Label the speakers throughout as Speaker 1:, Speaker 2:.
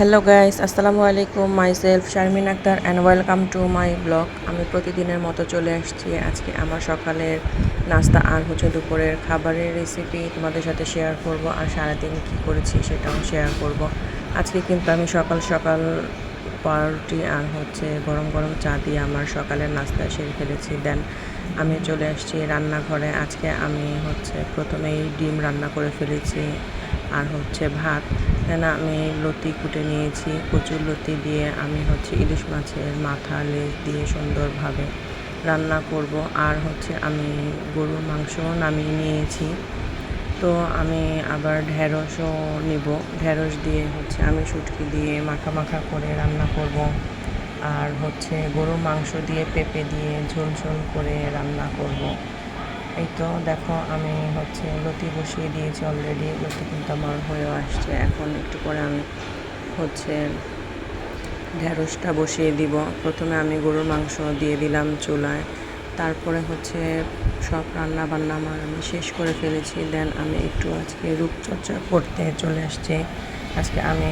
Speaker 1: Hello guys আসসালামু আলাইকুম myself Sharmin Akter and welcome to my vlog আমি প্রতিদিনের মতো চলে আসছি। আজকে আমার সকালের নাস্তা আর হচ্ছে দুপুরের খাবারের রেসিপি তোমাদের সাথে শেয়ার করব আর সারাদিন কী করেছি সেটাও শেয়ার করব। আজকে কিন্তু আমি সকাল সকাল পাউরুটি আর হচ্ছে গরম গরম চা দিয়ে আমার সকালের নাস্তা সেরে ফেলেছি। দেন আমি চলে আসছি রান্নাঘরে। আজকে আমি হচ্ছে প্রথমেই ডিম রান্না করে ফেলেছি। আর হচ্ছে ভাত। দেন আমি লতি কুটে নিয়েছি, কচুর লতি দিয়ে আমি হচ্ছে ইলিশ মাছের মাথা, লেজ দিয়ে সুন্দরভাবে রান্না করব। আর হচ্ছে আমি গরুর মাংসও নামিয়ে নিয়েছি। তো আমি আবার ঢেঁড়সও নিব। ঢেঁড়স দিয়ে হচ্ছে আমি শুটকি দিয়ে মাখা মাখা করে রান্না করব। আর হচ্ছে গরুর মাংস দিয়ে পেঁপে দিয়ে ঝোল ঝোল করে রান্না করব। এই তো দেখো আমি হচ্ছে লতি বসিয়ে দিয়েছি অলরেডি লতি কিন্তু আমার হয়েও আসছে। এখন একটু পরে আমি হচ্ছে ঢেঁড়সটা বসিয়ে দিব। প্রথমে আমি গরুর মাংস দিয়ে দিলাম চুলায়। তারপরে হচ্ছে সব রান্না বান্না আমার আমি শেষ করে ফেলেছি। দেন আমি একটু আজকে রূপচর্চা করতে চলে আসছি। আজকে আমি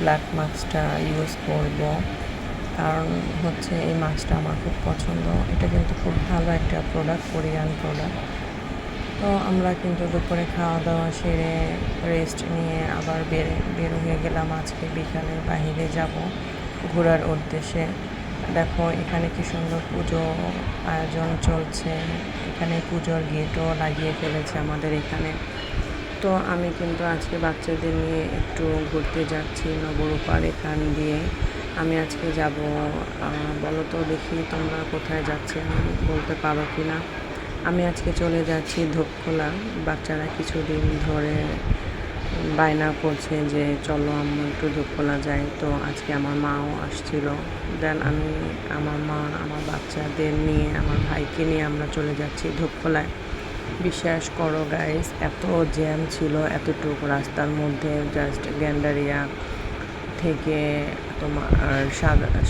Speaker 1: ব্ল্যাক মাস্কটা ইউজ করব। কারণ হচ্ছে এই মাছটা আমার খুব পছন্দ। এটা কিন্তু খুব ভালো একটা প্রোডাক্ট কোরিয়ান প্রোডাক্ট তো আমরা কিন্তু দুপুরে খাওয়া দাওয়া সেরে রেস্ট নিয়ে আবার বের বের হয়ে গেলাম আজকে বিকালে বাহিরে যাব ঘোরার উদ্দেশ্যে। দেখো, এখানে কি সুন্দর পুজো আয়োজন চলছে। এখানে পুজোর গেটও লাগিয়ে ফেলেছে আমাদের এখানে। তো আমি কিন্তু আজকে বাচ্চাদের নিয়ে একটু ঘুরতে যাচ্ছি নবরূপার এখান দিয়ে। আমি আজকে যাব বলো তো দেখি তোমরা কোথায় যাচ্ছে বলতে পারো কি না আমি আজকে চলে যাচ্ছি ধূপখোলা। বাচ্চারা কিছুদিন ধরে বায়না করছে যে চলো আমি একটু ধূপখোলা যাই। তো আজকে আমার মাও আসছিল। দেন আমি আমার মা, আমার বাচ্চাদের নিয়ে, আমার ভাইকে নিয়ে আমরা চলে যাচ্ছি ধূপখোলায়। বিশ্বাস করো গাইস এত জ্যাম ছিল, এতটুকু রাস্তার মধ্যে জাস্ট গ্যান্ডারিয়া। থেকে, তোমার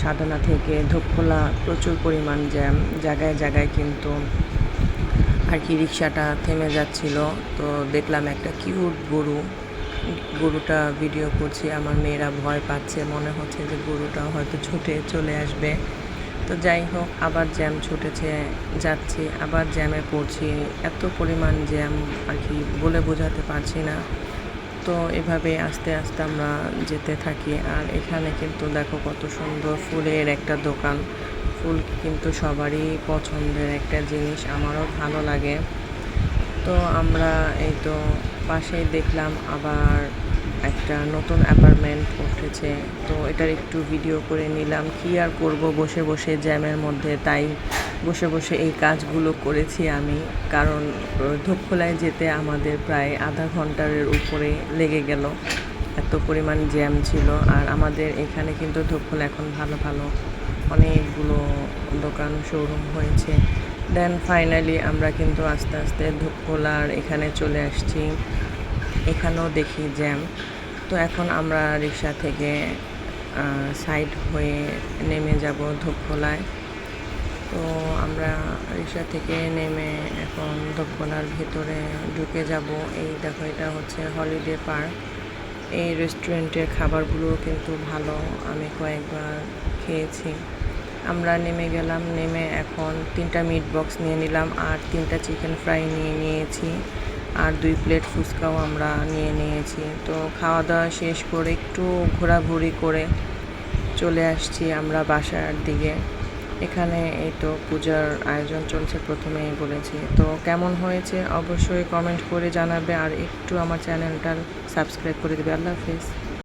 Speaker 1: সাধনা থেকে ধূপখোলা প্রচুর পরিমাণ জ্যাম, জায়গায় জায়গায় কিন্তু আর কি রিক্সাটা থেমে যাচ্ছিল। তো দেখলাম একটা কিউট গরু, গরুটা ভিডিও করছি, আমার মেয়েরা ভয় পাচ্ছে, মনে হচ্ছে যে গরুটা হয়তো ছুটে চলে আসবে। তো যাই হোক, আবার জ্যাম ছুটেছে, যাচ্ছি, আবার জ্যামে পড়ছি, এত পরিমাণ জ্যাম আর কি বলে বোঝাতে পারছি না। তো এভাবে আস্তে আস্তে আমরা যেতে থাকি। আর এখানে কিন্তু দেখো কত সুন্দর ফুলের একটা দোকান। ফুল কিন্তু সবারই পছন্দের একটা জিনিস, আমারও ভালো লাগে। তো আমরা এই তো পাশেই দেখলাম, আবার একটা নতুন অ্যাপার্টমেন্ট উঠেছে। তো এটার একটু ভিডিও করে নিলাম, কী আর করব? বসে বসে জ্যামের মধ্যে, তাই বসে বসে এই কাজগুলো করেছি আমি। কারণ, ধূপখোলায় যেতে আমাদের প্রায় আধা ঘণ্টার উপরে লেগে গেল। এত পরিমাণ জ্যাম ছিল। আর আমাদের এখানে কিন্তু ধূপখোলা এখন ভালো ভালো অনেকগুলো দোকান শোরুম হয়েছে। দেন ফাইনালি আমরা কিন্তু আস্তে আস্তে ধূপখোলার এখানে চলে আসছি। এখানেও দেখি জ্যাম। তো এখন আমরা রিক্সা থেকে সাইড হয়ে নেমে যাব ধূপখোলায় তো আমরা রিক্সা থেকে নেমে এখন ধূপখোলার ভেতরে ঢুকে যাব। এই দেখো, এটা হচ্ছে হলিডে পার্ক। এই রেস্টুরেন্টের খাবারগুলো কিন্তু ভালো, আমি কয়েকবার খেয়েছি। আমরা নেমে গেলাম, নেমে এখন তিনটা মিট বক্স নিয়ে নিলাম আর তিনটা চিকেন ফ্রাই নিয়ে নিয়েছি। আর দুই প্লেট ফুচকাও আমরা নিয়ে নিয়েছি। তো খাওয়া দাওয়া শেষ করে একটু ঘোরাঘুরি করে চলে আসছি আমরা বাসার দিকে। এখানে এই তো পূজার আয়োজন চলছে প্রথমেই বলেছি। তো কেমন হয়েছে অবশ্যই কমেন্ট করে জানাবে আর একটু আমার চ্যানেলটার সাবস্ক্রাইব করে দেবে। আল্লাহ হাফিজ।